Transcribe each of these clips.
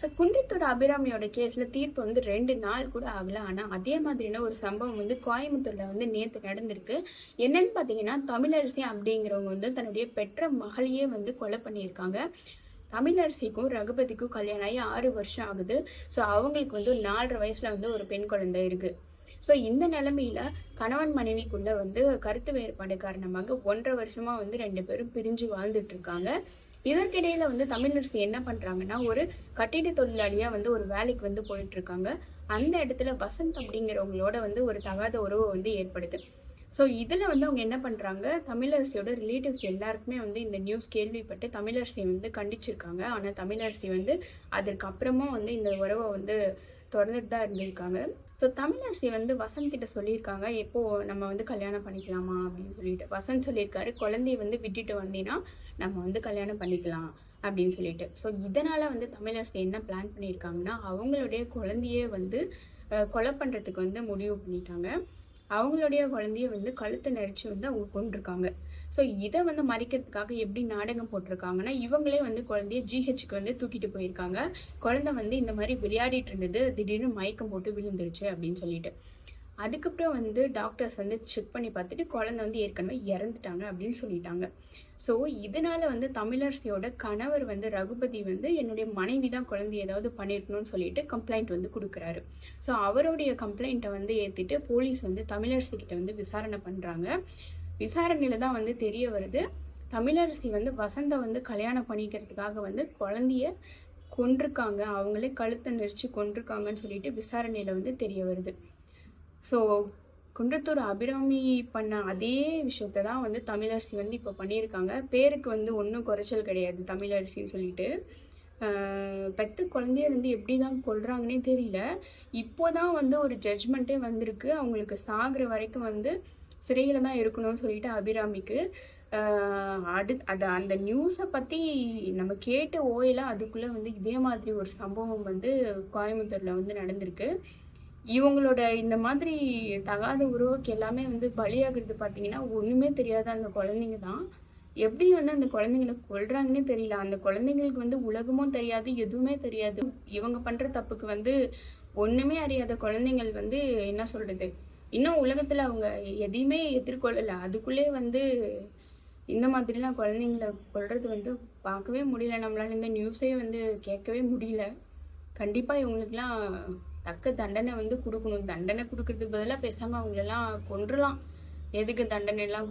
So Kundrathur அபிராமியோட கேஸில் தீர்ப்பு வந்து ரெண்டு நாள் கூட ஆகல. ஆனால் அதே மாதிரியான ஒரு சம்பவம் வந்து கோயம்புத்தூரில் வந்து நேற்று நடந்திருக்கு. என்னன்னு பார்த்தீங்கன்னா தமிழரசி அப்படிங்கிறவங்க வந்து தன்னுடைய பெற்ற மகளையே வந்து கொலை பண்ணியிருக்காங்க. தமிழரசிக்கும் ரகுபதிக்கும் கல்யாணம் ஆகி ஆறு வருஷம் ஆகுது. ஸோ அவங்களுக்கு வந்து நாலரை வயசில் வந்து ஒரு பெண் குழந்தை இருக்குது ஸோ இந்த நிலமையில கணவன் மனைவிக்குள்ள வந்து கருத்து வேறுபாடு காரணமாக ஒன்றரை வருஷமா வந்து ரெண்டு பேரும் பிரிஞ்சு வாழ்ந்துட்டு இருக்காங்க. இதற்கிடையில் வந்து தமிழரசி என்ன பண்ணுறாங்கன்னா ஒரு கட்டிட தொழிலாளியாக வந்து ஒரு வேலைக்கு வந்து போயிட்டுருக்காங்க. அந்த இடத்துல வசந்த் அப்படிங்கிறவங்களோட வந்து ஒரு தகாத உறவை வந்து ஏற்படுது. ஸோ இதில் வந்து அவங்க என்ன பண்ணுறாங்க தமிழரசியோட ரிலேட்டிவ்ஸ் எல்லாருக்குமே வந்து இந்த நியூஸ் கேள்விப்பட்டு தமிழரசியை வந்து கண்டிச்சிருக்காங்க. ஆனால் தமிழரசி வந்து அதற்கு அப்புறமும் வந்து இந்த உறவை வந்து தொடர்ந்துட்டு தான் இருந்திருக்காங்க. ஸோ தமிழரசி வந்து வசந்த் கிட்ட சொல்லியிருக்காங்க எப்போ நம்ம வந்து கல்யாணம் பண்ணிக்கலாமா அப்படின்னு சொல்லிட்டு. வசந்த் சொல்லியிருக்காரு குழந்தைய வந்து விட்டுட்டு வந்தீங்கன்னா நம்ம வந்து கல்யாணம் பண்ணிக்கலாம் அப்படின்னு சொல்லிட்டு. ஸோ இதனால் வந்து தமிழரசி என்ன பிளான் பண்ணியிருக்காங்கன்னா அவங்களுடைய குழந்தைய வந்து கொலை பண்ணுறதுக்கு வந்து முடிவு பண்ணிட்டாங்க. அவங்களுடைய குழந்தைய வந்து கழுத்தை நெரிச்சு வந்து அவங்க கொண்டிருக்காங்க ஸோ இதை வந்து மறைக்கிறதுக்காக எப்படி நாடகம் போட்டிருக்காங்கன்னா இவங்களே வந்து குழந்தைய ஜிஹெச்சுக்கு வந்து தூக்கிட்டு போயிருக்காங்க. குழந்தை வந்து இந்த மாதிரி விளையாடிட்டு இருந்தது திடீர்னு மயக்கம் போட்டு விழுந்துருச்சு அப்படின்னு சொல்லிட்டு. அதுக்கப்புறம் வந்து டாக்டர்ஸ் வந்து செக் பண்ணி பார்த்துட்டு குழந்தை வந்து ஏற்கனவே இறந்துட்டாங்க அப்படின்னு சொல்லிட்டாங்க. ஸோ இதனால வந்து தமிழரசியோட கணவர் வந்து ரகுபதி வந்து என்னுடைய மனைவி தான் குழந்தை ஏதாவது பண்ணியிருக்கணும்னு சொல்லிட்டு கம்ப்ளைண்ட் வந்து கொடுக்குறாரு. ஸோ அவருடைய கம்ப்ளைண்ட்டை வந்து ஏற்றிட்டு போலீஸ் வந்து தமிழரசி கிட்ட வந்து விசாரணை பண்ணுறாங்க விசாரணையில் தான் வந்து தெரிய வருது. தமிழரசி வந்து வசந்த வந்து கல்யாணம் பண்ணிக்கிறதுக்காக வந்து குழந்தைய கொண்டிருக்காங்க அவங்களே கழுத்தை நெரிச்சு கொண்டிருக்காங்கன்னு சொல்லிட்டு விசாரணையில் வந்து தெரிய வருது. ஸோ குன்றத்தூர் அபிராமி பண்ண அதே விஷயத்த தான் வந்து தமிழரசி வந்து இப்போ பண்ணியிருக்காங்க. பேருக்கு வந்து ஒன்றும் குறைச்சல் கிடையாது தமிழரசின்னு சொல்லிட்டு. பெத்த குழந்தைய வந்து எப்படி தான் கொள்கிறாங்கன்னே தெரியல. இப்போ தான் வந்து ஒரு ஜட்ஜ்மெண்ட்டே வந்திருக்கு. அவங்களுக்கு சாகிற வரைக்கும் வந்து சிறையில் தான் இருக்கணும்னு சொல்லிட்டு அபிராமிக்கு அடுத் அடு அது அந்த நியூஸை பற்றி நம்ம கேட்ட ஓயில அதுக்குள்ளே வந்து இதே மாதிரி ஒரு சம்பவம் வந்து கோயம்புத்தூரில் வந்து நடந்திருக்கு. இவங்களோட இந்த மாதிரி தகாத உறவுக்கு எல்லாமே வந்து பலியாகிறது பார்த்தீங்கன்னா ஒன்றுமே தெரியாத அந்த குழந்தைங்க தான். எப்படி வந்து அந்த குழந்தைங்களை கொல்றாங்கன்னே தெரியல. அந்த குழந்தைங்களுக்கு வந்து உலகமும் தெரியாது எதுவுமே தெரியாது. இவங்க பண்ற தப்புக்கு வந்து ஒண்ணுமே அறியாத குழந்தைங்கள் வந்து என்ன சொல்றது? இன்னும் உலகத்தில் அவங்க எதையுமே எதிர்கொள்ளலை. அதுக்குள்ளே வந்து இந்த மாதிரிலாம் குழந்தைங்களை கொள்வது வந்து பார்க்கவே முடியல. நம்மளால் இந்த நியூஸே வந்து கேட்கவே முடியல. கண்டிப்பாக இவங்களுக்கெல்லாம் தக்க தண்டனை வந்து கொடுக்கணும். தண்டனை கொடுக்கறதுக்கு பதிலாக பேசாமல் அவங்களெல்லாம் கொன்றலாம். எதுக்கு தண்டனை எல்லாம்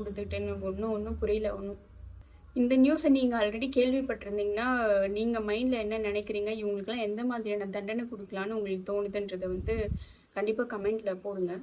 ஒன்றும் ஒன்றும் புரியல ஒன்றும் இந்த நியூஸை நீங்கள் ஆல்ரெடி கேள்விப்பட்டிருந்தீங்கன்னா நீங்கள் மைண்டில் என்ன நினைக்கிறீங்க? இவங்களுக்குலாம் எந்த மாதிரியான தண்டனை கொடுக்கலான்னு உங்களுக்கு தோணுதுன்றதை வந்து கண்டிப்பாக கமெண்ட்டில் போடுங்க.